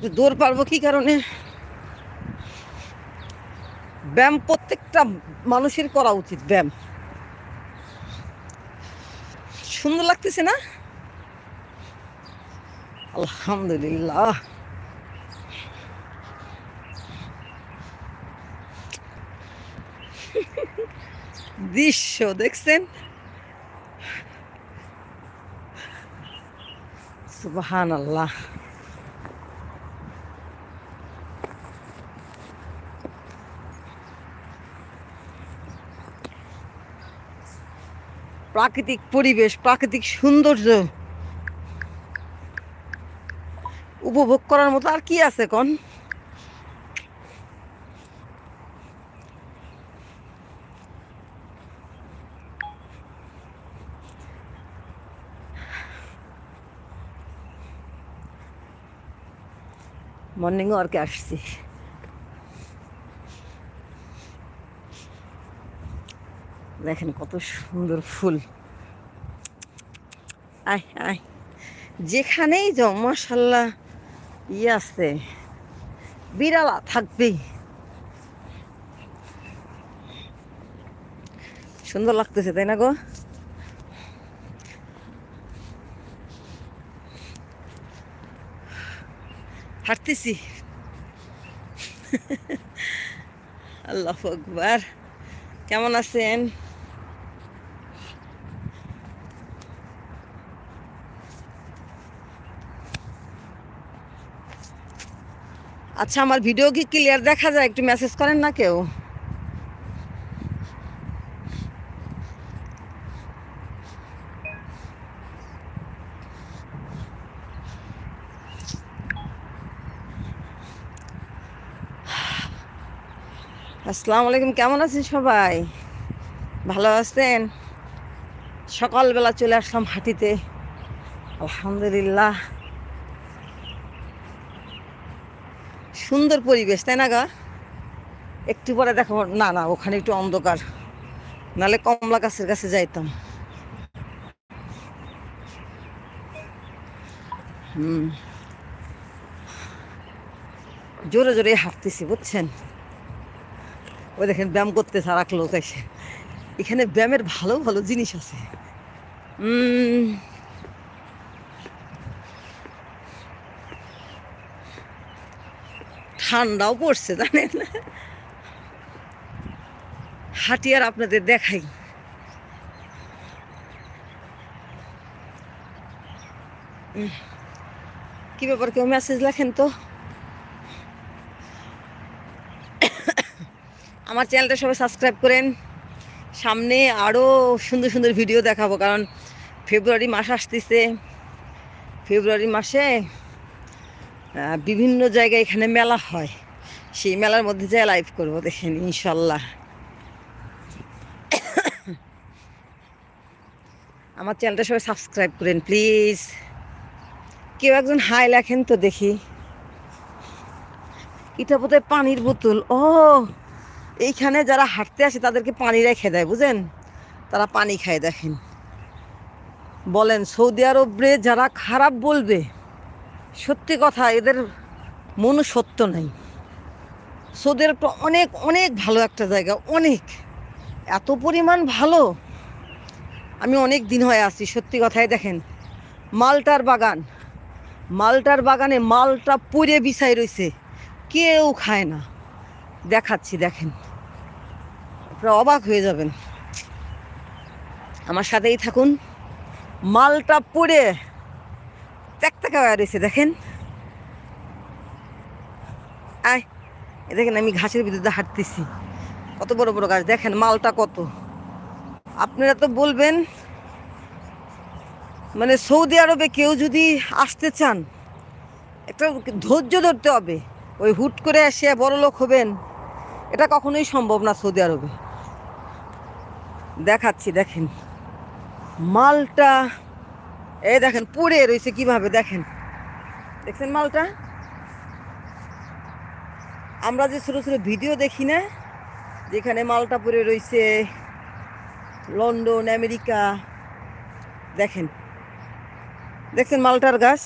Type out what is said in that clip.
একটু দৌড় পারব কি কারণে? ব্যায়াম প্রত্যেকটা মানুষের করা উচিত, ব্যায়াম। সুন্দর লাগতেছে না? আলহামদুলিল্লাহ। দৃশ্য দেখছেন? সুবাহান আল্লাহ প্রাকৃতিক পরিবেশ প্রাকৃতিক সৌন্দর্য উপভোগ করার মতো আর কি আছে কোন? মর্নিং ওয়ার্কে আসছি। দেখেন কত সুন্দর ফুল। আয় আয়। যেখানেই যাও ইয়ে আছে। বিড়ালা থাকবেই সুন্দর লাগতেছে, তাই না গো? হাঁটতেছি। আল্লাহ আকবার। কেমন আছেন? আচ্ছা আমার ভিডিও কি ক্লিয়ার দেখা যায়? একটু মেসেজ করেন না কেউ? আসসালামু আলাইকুম, কেমন আছেন সবাই? ভালো আছেন? সকালবেলা চলে আসলাম হাঁটিতে। আলহামদুলিল্লাহ। সুন্দর পরিবেশ তাই না গা? একটু পরে দেখো না না ওখানে একটু অন্ধকার। নালে কমলা গাছের কাছে যাইতাম। হুম। জোরে জোরে হাঁটতেছি বুঝছেন? ওই দেখেন ব্যায়াম করতে এক লোক এসে। এখানে ব্যায়ামের ভালো ভালো জিনিস আছে। উম, ঠান্ডাও পড়ছে, জানেন? হাঁটি আর আপনাদের দেখাই। কি ব্যাপার, কেউ মেসেজ লেখেন তো? আমার চ্যানেলটা সবাই সাবস্ক্রাইব করেন। সামনে আরও সুন্দর সুন্দর ভিডিও দেখাবো, কারণ ফেব্রুয়ারি মাস আসতেছে। ফেব্রুয়ারি মাসে বিভিন্ন জায়গায় এখানে মেলা হয়। সেই মেলার মধ্যে যাই লাইভ করব, দেখেন, ইনশাল্লাহ। আমার চ্যানেলটা সবাই সাবস্ক্রাইব করেন প্লিজ কেউ একজন হাই লেখেন তো দেখি। এটা বোধহয় পানির বোতল। ও, এইখানে যারা হাঁটতে আসে, তাদেরকে পানি রেখে দেয়, বুঝেন? তারা পানি খায়, দেখেন। বলেন, সৌদি আরবে যারা খারাপ বলবে সত্যি কথা, এদের মনও সত্য নাই। সৌদি আরবটা অনেক অনেক ভালো একটা জায়গা, অনেক। এত পরিমাণ ভালো। আমি অনেক দিন হয়ে আসছি সত্যি কথাই দেখেন। মালটার বাগান, মালটার বাগানে মালটা পুড়ে বিছাই রয়েছে কেউ খায় না। দেখাচ্ছি, দেখেন। আপনারা অবাক হয়ে যাবেন। আমার সাথেই থাকুন। মালটা পুড়ে ত্যাক হয়ে রয়েছে, দেখেন। আয় দেখেন আমি ঘাসের ভিতরে হাঁটতেছি। কত বড় বড় গাছ দেখেন মালটা কত। আপনারা তো বলবেন মানে সৌদি আরবে কেউ যদি আসতে চান, একটা ধৈর্য ধরতে হবে। ওই হুট করে এসে বড় লোক হবেন, এটা কখনোই সম্ভব না সৌদি আরবে। দেখাচ্ছি, দেখেন। মালটা এই দেখেন পুরে রয়েছে কীভাবে, দেখেন। দেখছেন মালটা? আমরা যে ছোটো ছোটো ভিডিও দেখি না, যেখানে মালটা পরে রয়েছে লন্ডন, আমেরিকা, দেখেন। দেখছেন মালটার গাছ?